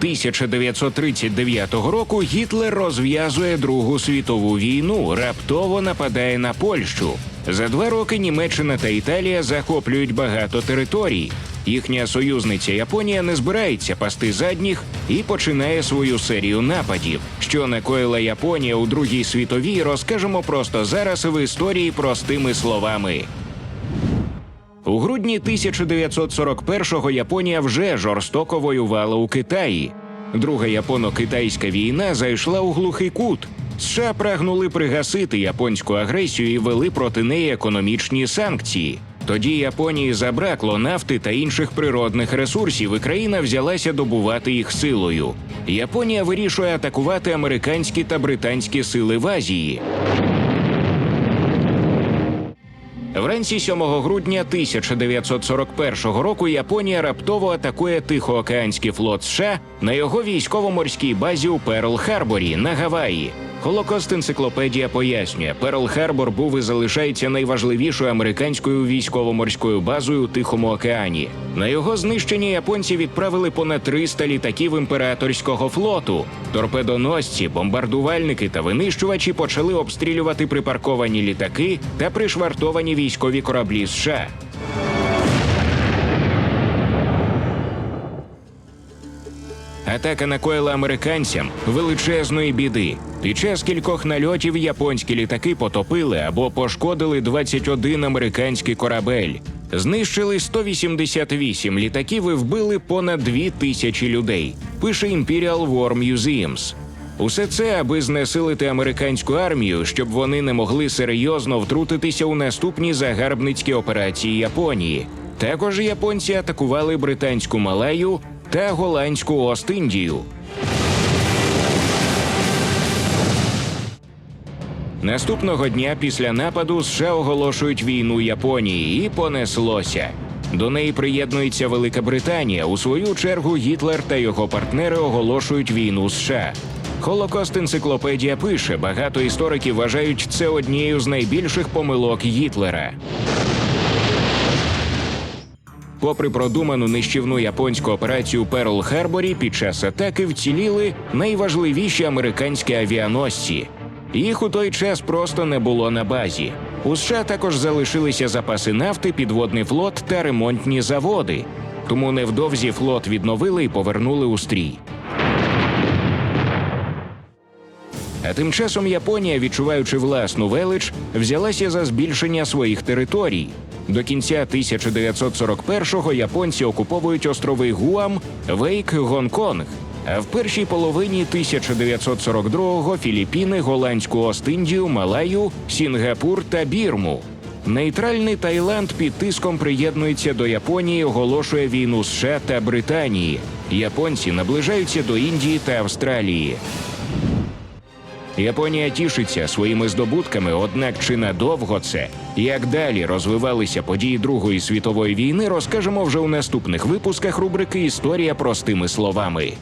1939 року Гітлер розв'язує Другу світову війну, раптово нападає на Польщу. За два роки Німеччина та Італія захоплюють багато територій. Їхня союзниця Японія не збирається пасти задніх і починає свою серію нападів. Що накоїла Японія у Другій світовій, розкажемо просто зараз в історії простими словами. У грудні 1941-го Японія вже жорстоко воювала у Китаї. Друга японо-китайська війна зайшла у глухий кут. США прагнули пригасити японську агресію і вели проти неї економічні санкції. Тоді Японії забракло нафти та інших природних ресурсів, і країна взялася добувати їх силою. Японія вирішує атакувати американські та британські сили в Азії. Вранці 7 грудня 1941 року Японія раптово атакує Тихоокеанський флот США на його військово-морській базі у Перл-Харборі на Гаваї. Холокост енциклопедія пояснює, Перл-Харбор був і залишається найважливішою американською військово-морською базою у Тихому океані. На його знищення японці відправили понад 300 літаків імператорського флоту. Торпедоносці, бомбардувальники та винищувачі почали обстрілювати припарковані літаки та пришвартовані військові кораблі США. Атака накоїла американцям величезної біди. Під час кількох нальотів японські літаки потопили або пошкодили 21 американський корабель. Знищили 188 літаків і вбили понад 2 тисячі людей. Пише Imperial War Museums. Усе це, аби знесилити американську армію, щоб вони не могли серйозно втрутитися у наступні загарбницькі операції Японії. Також японці атакували британську Малаю та голландську Ост-Індію. Наступного дня після нападу США оголошують війну Японії і понеслося. До неї приєднується Велика Британія. У свою чергу Гітлер та його партнери оголошують війну США. Холокост енциклопедія пише: багато істориків вважають це однією з найбільших помилок Гітлера. Попри продуману нищівну японську операцію Перл Харборі, під час атаки вціліли найважливіші американські авіаносці. Їх у той час просто не було на базі. У США також залишилися запаси нафти, підводний флот та ремонтні заводи. Тому невдовзі флот відновили і повернули у стрій. А тим часом Японія, відчуваючи власну велич, взялася за збільшення своїх територій. До кінця 1941-го японці окуповують острови Гуам, Вейк, Гонконг. А в першій половині 1942-го Філіппіни, Голландську Ост-Індію, Малаю, Сінгапур та Бірму. Нейтральний Таїланд під тиском приєднується до Японії, оголошує війну США та Британії. Японці наближаються до Індії та Австралії. Японія тішиться своїми здобутками, однак чи надовго це? Як далі розвивалися події Другої світової війни, розкажемо вже у наступних випусках рубрики Історія простими словами.